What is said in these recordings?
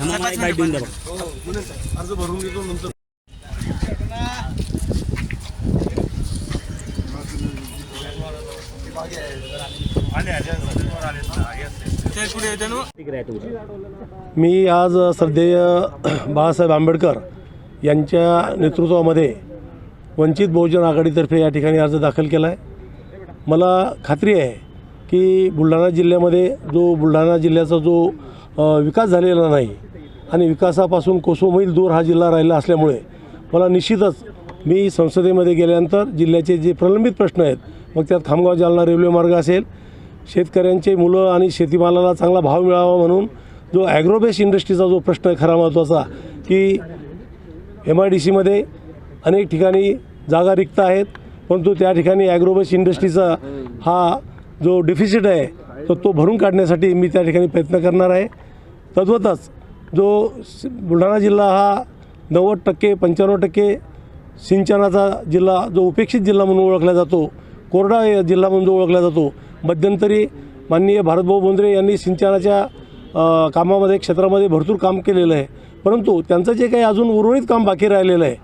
थांबा, मला एक बाईट देऊन द्या बघा. अर्ज भरून घेतो नंतर. तिकडे आहे तुमची मी आज श्रद्धेय बाळासाहेब आंबेडकर यांच्या नेतृत्वामध्ये वंचित बहुजन आघाडीतर्फे या ठिकाणी अर्ज दाखल केला आहे मला खात्री आहे की बुलढाणा जिल्ह्यामध्ये जो बुलढाणा जिल्ह्याचा जो विकास झालेला नाही. आणि विकासापासून कोसोमैल दूर हा जिल्हा राहिला असल्यामुळे मला निश्चितच मी संसदेमध्ये गेल्यानंतर जिल्ह्याचे जे प्रलंबित प्रश्न आहेत मग त्यात खामगाव जालना रेल्वे मार्ग असेल शेतकऱ्यांचे मुलं आणि शेतीमालाला चांगला भाव मिळावा म्हणून जो ॲग्रोबेस इंडस्ट्रीचा जो प्रश्न आहे खरा महत्त्वाचा की एम आय डी सीमध्ये अनेक ठिकाणी जागा रिक्त आहेत परंतु त्या ठिकाणी ॲग्रोबेस इंडस्ट्रीचा हा जो डिफिसिट आहे तर तो भरून काढण्यासाठी मी त्या ठिकाणी प्रयत्न करणार आहे. तद्वतच जो बुलढाणा जिल्हा हा नव्वद टक्के पंच्याण्णव टक्के सिंचनाचा जिल्हा जो उपेक्षित जिल्हा म्हणून ओळखला जातो कोरडा जिल्हा म्हणून जो ओळखला जातो मध्यंतरी माननीय भारतभाऊ बोंद्रे यांनी सिंचनाच्या कामामध्ये क्षेत्रामध्ये भरपूर काम केलेलं आहे. परंतु त्यांचं जे काही अजून उर्वरित काम बाकी राहिलेलं आहे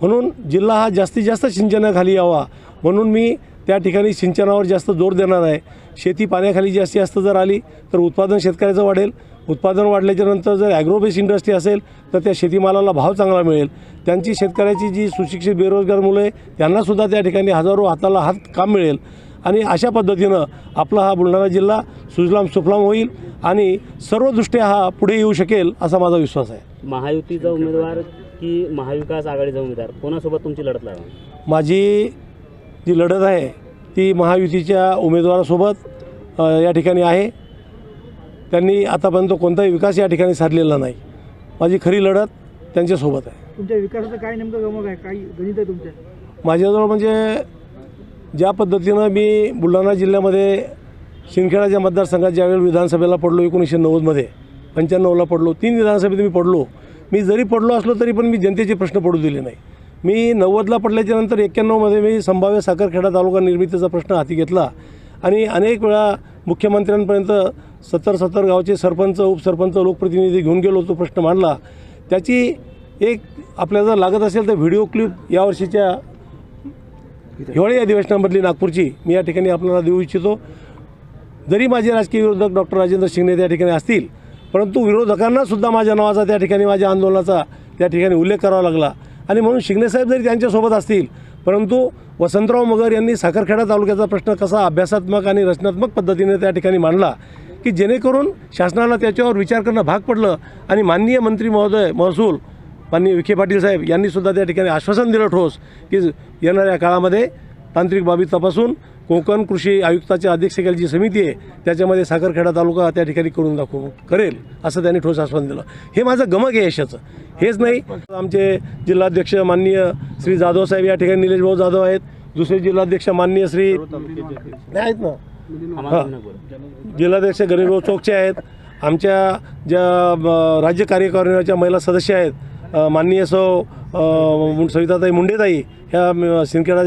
म्हणून जिल्हा हा जास्तीत जास्त सिंचनाखाली यावा म्हणून मी त्या ठिकाणी सिंचनावर जास्त जोर देणार आहे. शेती पाण्याखाली जास्तीत जास्त जर आली तर उत्पादन शेतकऱ्याचं वाढेल. उत्पादन वाढल्याच्या नंतर जर ॲग्रोबेस इंडस्ट्री असेल तर त्या शेतीमालाला भाव चांगला मिळेल. त्यांची शेतकऱ्याची जी सुशिक्षित बेरोजगार मुलं आहे त्यांनासुद्धा त्या ठिकाणी हजारो हाताला हात काम मिळेल. आणि अशा पद्धतीनं आपला हा बुलढाणा जिल्हा सुजलाम सुफलाम होईल आणि सर्वदृष्ट्या हा पुढे येऊ शकेल असा माझा विश्वास आहे. महायुतीचा उमेदवार की महाविकास आघाडीचा उमेदवार? कोणासोबत तुमची लढत लावा माझी जी लढत आहे ती महायुतीच्या उमेदवारासोबत या ठिकाणी आहे. त्यांनी आतापर्यंत कोणताही विकास या ठिकाणी साधलेला नाही. माझी खरी लढत त्यांच्यासोबत आहे. तुमच्या विकासाचं काय नेमकं गमक आहे? काय गणित आहे तुमच्या? माझ्याजवळ म्हणजे ज्या पद्धतीनं मी बुलढाणा जिल्ह्यामध्ये शिंदखेडाच्या मतदारसंघात ज्यावेळी विधानसभेला पडलो एकोणीसशे नव्वदमध्ये पंच्याण्णवला पडलो तीन विधानसभेत मी पडलो. मी जरी पडलो असलो तरी पण मी जनतेचे प्रश्न पडू दिले नाही. मी नव्वदला पडल्याच्यानंतर एक्क्याण्णवमध्ये मी संभाव्य साखरखेडा तालुका निर्मितीचा प्रश्न हाती घेतला. आणि अनेक वेळा मुख्यमंत्र्यांपर्यंत सत्तर सत्तर गावचे सरपंच उपसरपंच लोकप्रतिनिधी घेऊन गेलो तो प्रश्न मांडला. त्याची एक आपल्याला जर लागत असेल तर व्हिडिओ क्लिप यावर्षीच्या हिवाळी अधिवेशनामधली नागपूरची मी या ठिकाणी आपल्याला देऊ इच्छितो. जरी माझे राजकीय विरोधक डॉक्टर राजेंद्र शिंगणे त्या ठिकाणी असतील परंतु विरोधकांनासुद्धा माझ्या नावाचा त्या ठिकाणी माझ्या आंदोलनाचा त्या ठिकाणी उल्लेख करावा लागला. आणि म्हणून शिंगणेसाहेब जरी त्यांच्यासोबत असतील परंतु वसंतराव मगर यांनी साखरखेडा तालुक्याचा प्रश्न कसा अभ्यासात्मक आणि रचनात्मक पद्धतीने त्या ठिकाणी मांडला की जेणेकरून शासनाला त्याच्यावर विचार करणं भाग पडलं आणि माननीय मंत्री महोदय महसूल माननीय विखे पाटील साहेब यांनीसुद्धा त्या ठिकाणी आश्वासन दिलं ठोस की येणाऱ्या काळामध्ये तांत्रिक बाबी तपासून कोकण कृषी आयुक्ताच्या अध्यक्षतेखाली जी समिती आहे त्याच्यामध्ये साखरखेडा तालुका त्या ठिकाणी करून दाखवू करेल असं त्यांनी ठोस आश्वासन दिलं. हे माझं गमक आहे यशाचं. हेच नाही आमचे जिल्हाध्यक्ष माननीय श्री जाधव साहेब या ठिकाणी निलेश भाऊ जाधव आहेत. दुसरे जिल्हाध्यक्ष माननीय श्री आहेत ना? जिल्हाध्यक्ष गणेशभाऊ चौकचे आहेत. आमच्या ज्या राज्य कार्यकारिणीच्या महिला सदस्य आहेत माननीय सौ सविताताई मुंडेताई ह्या सिंदखेडाच्या